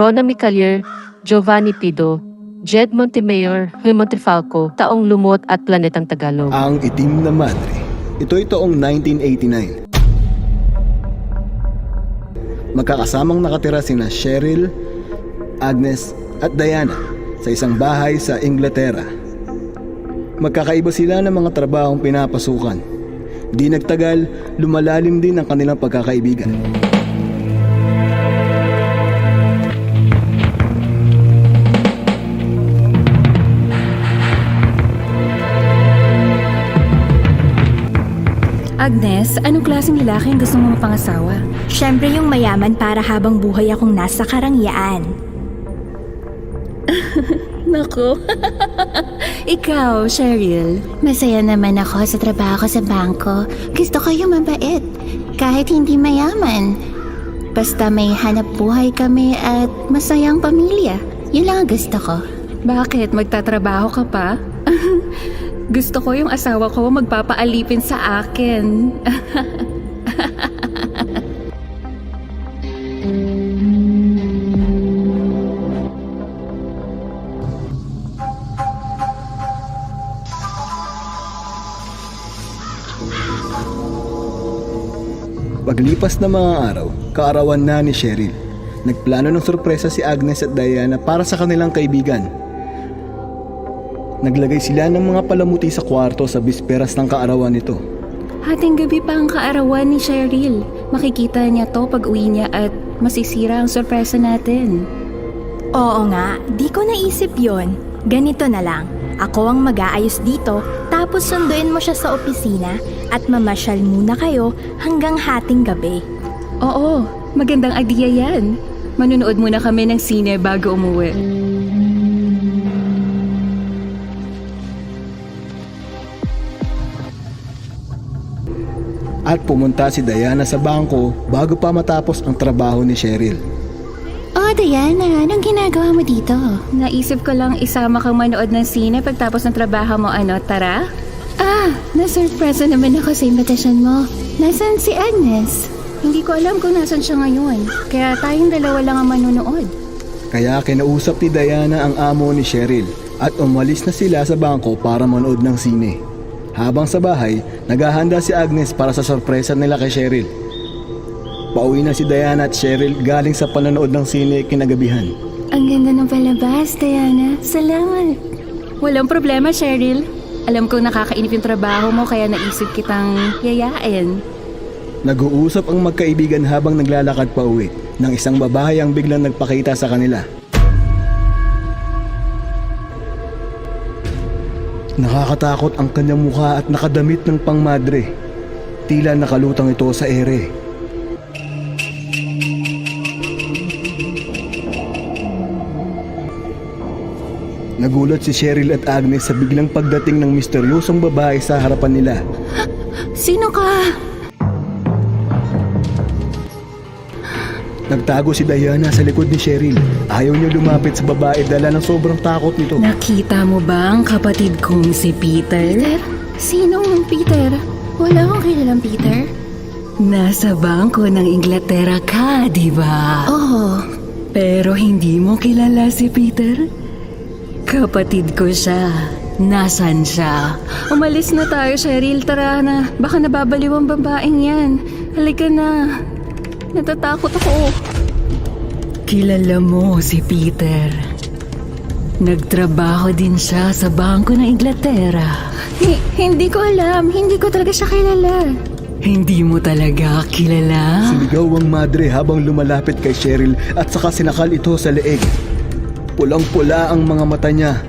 Rona Micalier, Giovanni Pido, Jed Montemayor, Huy Montefalco, Taong Lumot at Planetang Tagalog. Ang itim na madre. Ito ay taong 1989. Magkakasamang nakatira sina Cheryl, Agnes at Diana sa isang bahay sa Inglaterra. Magkakaiba sila ng mga trabahong pinapasukan. Di nagtagal, lumalalim din ang kanilang pagkakaibigan. Agnes, anong klaseng lalaki ang gusto mo mapangasawa? Siyempre yung mayaman para habang buhay akong nasa karangyaan. Nako. Ikaw, Cheryl. Masaya naman ako sa trabaho ko sa bangko. Gusto ko yung mabait. Kahit hindi mayaman. Basta may hanap buhay kami at masayang pamilya. Yun lang ang gusto ko. Bakit? Magtatrabaho ka pa? Gusto ko yung asawa ko magpapaalipin sa akin. Paglipas ng mga araw, kaarawan na ni Cheryl. Nagplano ng sorpresa si Agnes at Diana para sa kanilang kaibigan. Naglagay sila ng mga palamuti sa kwarto sa bisperas ng kaarawan nito. Hating gabi pa ang kaarawan ni Cheryl. Makikita niya to pag uwi niya at masisira ang sorpresa natin. Oo nga, di ko naisip yon. Ganito na lang. Ako ang mag-aayos dito, tapos sunduin mo siya sa opisina at mamasyal muna kayo hanggang hating gabi. Oo, magandang idea yan. Manunood muna kami ng sine bago umuwi. At pumunta si Diana sa bangko bago pa matapos ang trabaho ni Cheryl. Oh, Diana, anong ginagawa mo dito? Naisip ko lang isama kang manood ng sine pagtapos ng trabaho mo ano, tara? Ah, nasurpresa naman ako sa imbitasyon mo. Nasaan si Agnes? Hindi ko alam kung nasan siya ngayon. Kaya tayong dalawa lang ang manunood. Kaya kinausap ni Diana ang amo ni Cheryl at umalis na sila sa bangko para manood ng sine. Habang sa bahay, naghahanda si Agnes para sa sorpresa nila kay Cheryl. Pauwi na si Diana at Cheryl galing sa panonood ng sine kinagabihan. Ang ganda ng palabas, Diana. Salamat. Walang problema, Cheryl. Alam kong nakakainip yung trabaho mo kaya naisip kitang yayain. Nag-uusap ang magkaibigan habang naglalakad pa uwi ng isang babae ang biglang nagpakita sa kanila. Nakakatakot ang kanyang mukha at nakadamit ng pangmadre. Tila nakalutang ito sa ere. Nagulat si Cheryl at Agnes sa biglang pagdating ng misteryosong babae sa harapan nila. Sino ka? Nagtago si Diana sa likod ni Cheryl. Ayaw niya lumapit sa babae dala ng sobrang takot nito. Nakita mo ba ang kapatid kong si Peter? Peter? Sinong Peter? Wala akong kilalang Peter. Nasa bangko ng Inglaterra ka, di ba? Oo. Pero hindi mo kilala si Peter? Kapatid ko siya. Nasaan siya? Umalis na tayo, Cheryl. Tara na. Baka nababaliw ang babaeng yan. Halika na. Natatakot ako. Kilala mo si Peter. Nagtrabaho din siya sa Bangko ng Inglaterra. Hi- hindi ko alam. Hindi ko talaga siya kilala. Hindi mo talaga kilala? Sumigaw ang madre habang lumalapit kay Cheryl at saka sinakal ito sa leeg. Pulang-pula ang mga mata niya.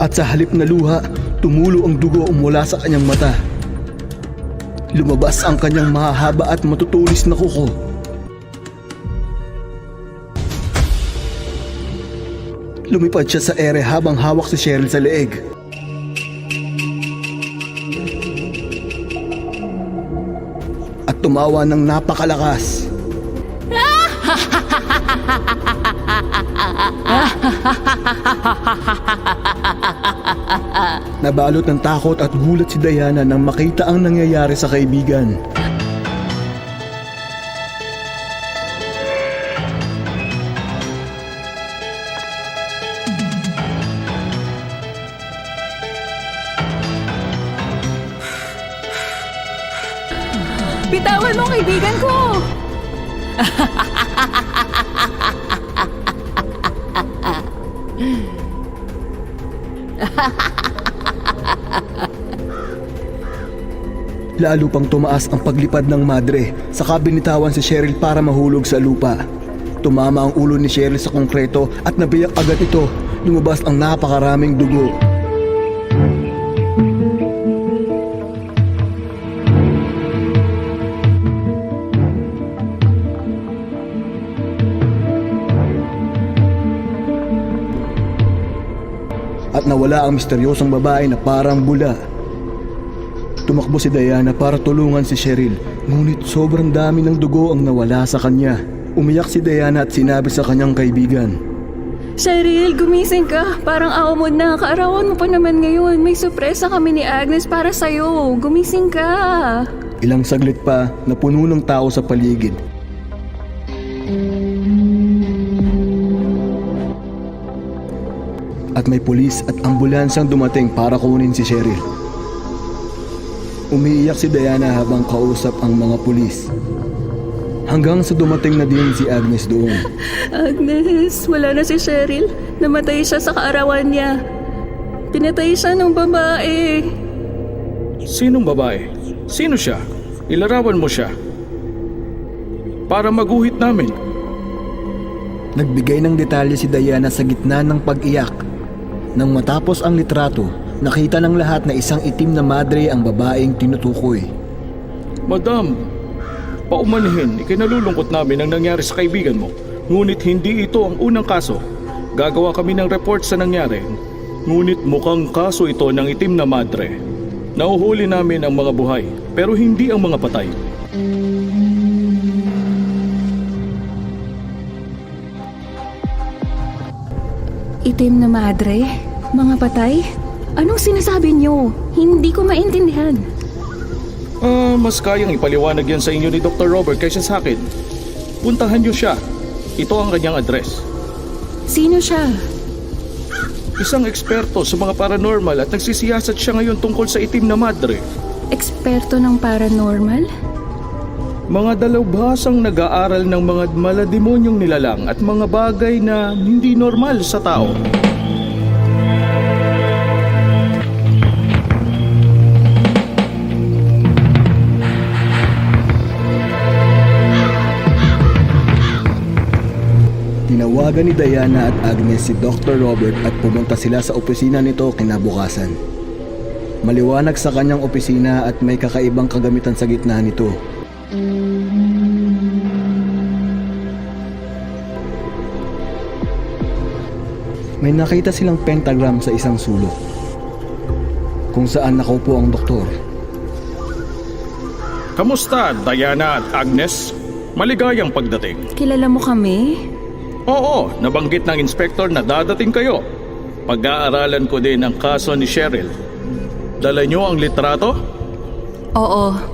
At sa halip na luha, tumulo ang dugo mula sa kanyang mata. Lumabas ang kanyang mahahaba at matutulis na kuko. Lumipad siya sa ere habang hawak si Cheryl sa leeg. At tumawa ng napakalakas. Nabalot ng takot at gulat si Diana nang makita ang nangyayari sa kaibigan. Bitawan mo kaibigan ko! Lalo pang tumaas ang paglipad ng madre sa kabinitawan si Cheryl para mahulog sa lupa. Tumama ang ulo ni Cheryl sa konkreto at nabiyak agad ito. Lumabas ang napakaraming dugo. At nawala ang misteryosong babae na parang bula. Tumakbo si Diana para tulungan si Cheryl, ngunit sobrang dami ng dugo ang nawala sa kanya. Umiyak si Diana at sinabi sa kanyang kaibigan. Cheryl, gumising ka. Parang awa mo na. Kaarawan mo pa naman ngayon. May sorpresa kami ni Agnes para sa'yo. Gumising ka. Ilang saglit pa na puno ng tao sa paligid. At may pulis at ambulansang dumating para kunin si Cheryl. Umiiyak si Diana habang kausap ang mga pulis. Hanggang sa dumating na din si Agnes doon. Agnes, wala na si Cheryl. Namatay siya sa kaarawan niya. Pinatay siya ng babae. Sinong babae? Sino siya? Ilarawan mo siya. Para maguhit namin. Nagbigay ng detalye si Diana sa gitna ng pag-iyak. Nang matapos ang litrato, nakita ng lahat na isang itim na madre ang babaeng tinutukoy. Madam, paumanihin, ikinalulungkot namin ang nangyari sa kaibigan mo. Ngunit hindi ito ang unang kaso. Gagawa kami ng report sa nangyari. Ngunit mukhang kaso ito ng itim na madre. Nauhuli namin ang mga buhay, pero hindi ang mga patay. Itim na madre? Mga patay? Anong sinasabi niyo? Hindi ko maintindihan. Ah, mas kayang ipaliwanag yan sa inyo ni Dr. Robert kaysa sa akin. Puntahan niyo siya. Ito ang kanyang address. Sino siya? Isang eksperto sa mga paranormal at nagsisiyasat siya ngayon tungkol sa itim na madre. Eksperto ng paranormal? Mga dalawbhasang nag-aaral ng mga malademonyong nilalang at mga bagay na hindi normal sa tao. Tinawagan ni Diana at Agnes si Dr. Robert at pumunta sila sa opisina nito kinabukasan. Maliwanag sa kanyang opisina at may kakaibang kagamitan sa gitna nito. May nakita silang pentagram sa isang sulok. Kung saan nakaupo ang doktor. Kamusta, Diana at Agnes? Maligayang pagdating. Kilala mo kami? Oo, nabanggit ng inspektor na dadating kayo. Pag-aaralan ko din ang kaso ni Cheryl. Dala niyo ang litrato? Oo.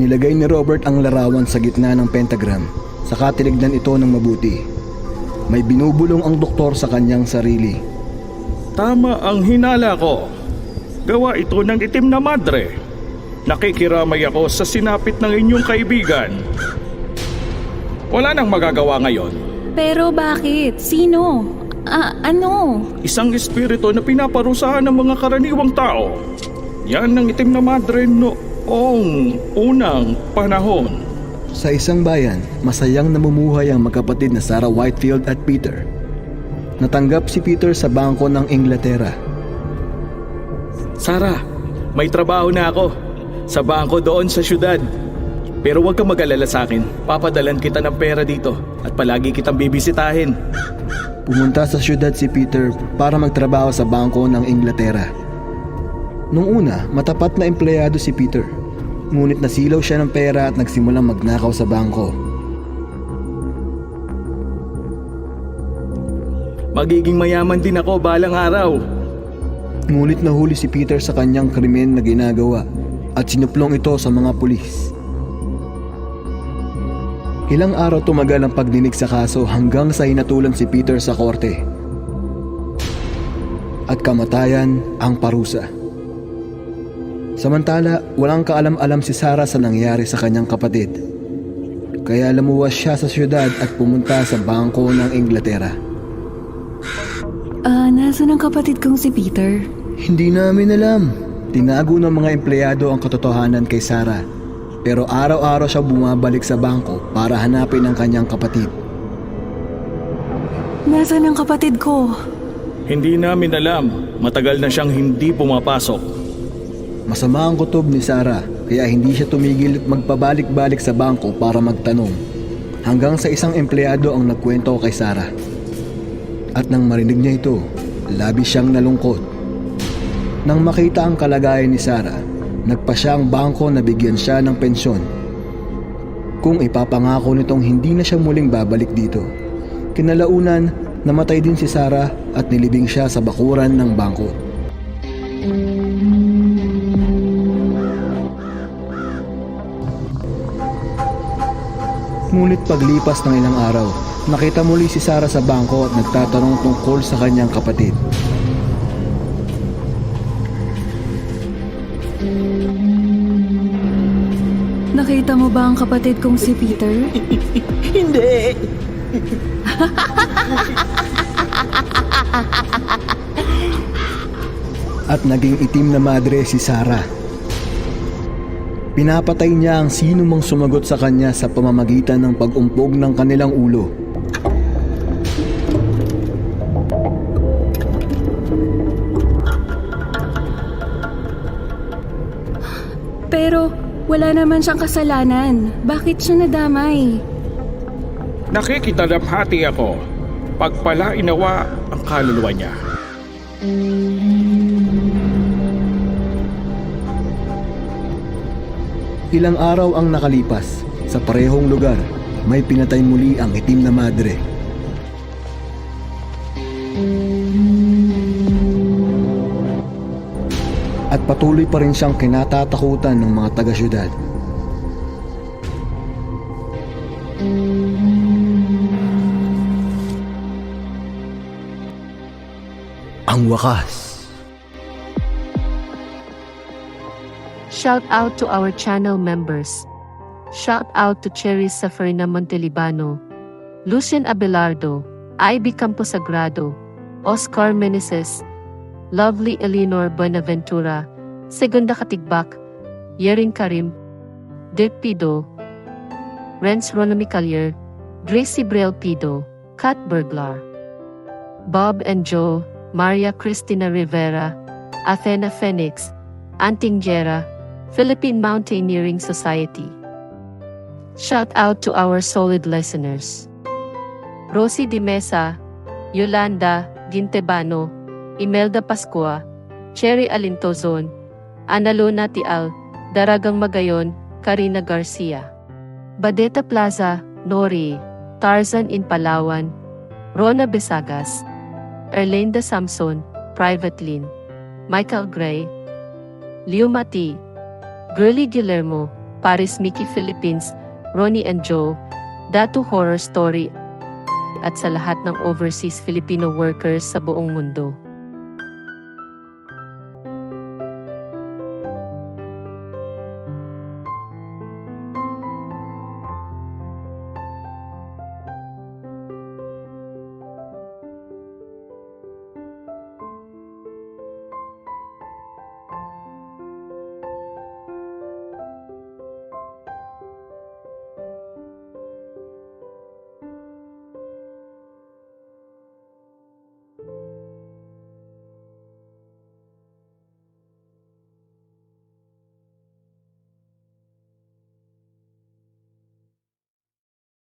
Nilagay ni Robert ang larawan sa gitna ng pentagram. Saka tinignan ito ng mabuti. May binubulong ang doktor sa kanyang sarili. Tama ang hinala ko. Gawa ito ng itim na madre. Nakikiramay ako sa sinapit ng inyong kaibigan. Wala nang magagawa ngayon. Pero bakit? Sino? Ah, ano? Isang espiritu na pinaparusahan ng mga karaniwang tao. Yan ang itim na madre noong unang panahon. Sa isang bayan, masayang namumuhay ang magkapatid na Sarah Whitefield at Peter. Natanggap si Peter sa bangko ng Inglaterra. Sara, may trabaho na ako. Sa bangko doon sa syudad. Pero huwag kang mag-alala sa akin. Papadalan kita ng pera dito at palagi kitang bibisitahin. Pumunta sa syudad si Peter para magtrabaho sa bangko ng Inglaterra. Nung una, matapat na empleyado si Peter. Ngunit nasilaw siya ng pera at nagsimulang magnakaw sa bangko. Magiging mayaman din ako balang araw. Ngunit nahuli si Peter sa kanyang krimen na ginagawa at sinuplong ito sa mga pulis. Ilang araw tumagal ang pagdinig sa kaso hanggang sa hinatulan si Peter sa korte. At kamatayan ang parusa. Samantala, walang kaalam-alam si Sarah sa nangyari sa kanyang kapatid. Kaya lumuwas siya sa syudad at pumunta sa bangko ng Inglaterra. Ah, nasan ang kapatid kong si Peter? Hindi namin alam. Tinago ng mga empleyado ang katotohanan kay Sarah. Pero araw-araw siya bumabalik sa bangko para hanapin ang kanyang kapatid. Nasaan ang kapatid ko? Hindi namin alam. Matagal na siyang hindi pumapasok. Masama ang kutob ni Sarah kaya hindi siya tumigil at magpabalik-balik sa bangko para magtanong. Hanggang sa isang empleyado ang nagkwento kay Sarah. At nang marinig niya ito, labis siyang nalungkot. Nang makita ang kalagayan ni Sarah, nagpa siya ang bangko na bigyan siya ng pensyon. Kung ipapangako nitong hindi na siya muling babalik dito. Kinalaunan, namatay din si Sarah at nilibing siya sa bakuran ng bangko. Ngunit paglipas ng ilang araw, nakita muli si Sarah sa bangko at nagtatanong tungkol sa kanyang kapatid. Nakita mo ba ang kapatid kong si Peter? Hindi! At naging itim na madre si Sarah. Pinapatay niya ang sino mang sumagot sa kanya sa pamamagitan ng pag-umpog ng kanilang ulo. Pero wala naman siyang kasalanan. Bakit siya nadamay? Nakikidalamhati ako. Pagpala inawa ang kaluluwa niya. Ilang araw ang nakalipas. Sa parehong lugar, may pinatay muli ang itim na madre. At patuloy pa rin siyang kinatatakutan ng mga taga-syudad. Ang wakas. Shout out to our channel members. Shout out to Cherry Safarina Montelibano, Lucian Abelardo, Ivy Camposagrado, Oscar Meneses, Lovely Eleanor Buenaventura, Segunda Katigbak, Yerin Karim, Dirk Pido, Renz Ronami Collier, Gracie Brel Pido, Kat Burglar, Bob and Joe, Maria Cristina Rivera, Athena Phoenix, Anting Jera, Philippine Mountaineering Society. Shout out to our solid listeners. Rosie Di Mesa, Yolanda Gintebano, Imelda Pascua, Cherry Alintozon, Analona Tial, Daragang Magayon, Karina Garcia. Badeta Plaza, Nori, Tarzan in Palawan, Rona Besagas, Erlinda Samson, Private Lin, Michael Gray, Leo Mati, Girly Guillermo, Paris Mickey Philippines, Ronnie and Joe, Datu Horror Story, at sa lahat ng overseas Filipino workers sa buong mundo.